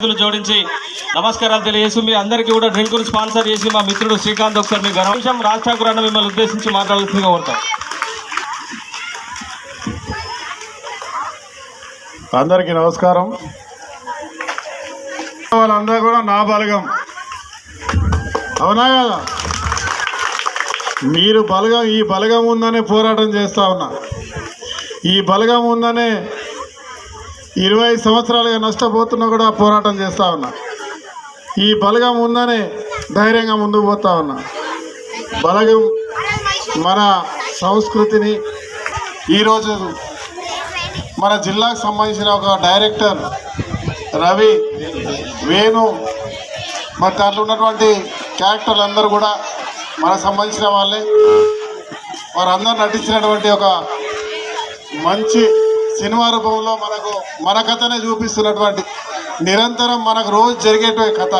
జోడించి నమస్కారాలు తెలియజేసి మీ అందరికీ కూడా డ్రింక్ స్పాన్సర్ చేసి మా మిత్రుడు శ్రీకాంత్ ఒకసారి మీ గణేశం విషయం రాజ్ ఠాకూర్ అన్న మిమ్మల్ని ఉద్దేశించి మాట్లాడాల్సిందిగా కోరుతాం అందరికీ నమస్కారం. వాళ్ళందరూ కూడా నా బలగం. అవునా కదా? మీరు బలగం ఈ బలగం ఉందనే పోరాటం చేస్తా ఉన్నా. ఈ బలగం ఉందనే ఇరవై సంవత్సరాలుగా నష్టపోతున్నా కూడా పోరాటం చేస్తా ఉన్నా. ఈ బలగం ఉందనే ధైర్యంగా ముందుకు పోతా ఉన్నా. బలగం మన సంస్కృతిని ఈరోజు మన జిల్లాకు సంబంధించిన ఒక డైరెక్టర్ రవి వేణు మరి దాంట్లో ఉన్నటువంటి క్యారెక్టర్లు అందరూ కూడా మనకు సంబంధించిన వాళ్ళే. వారందరూ నటించినటువంటి ఒక మంచి సినిమా రూపంలో మనకు మన కథనే చూపిస్తున్నటువంటి నిరంతరం మనకు రోజు జరిగేటువంటి కథ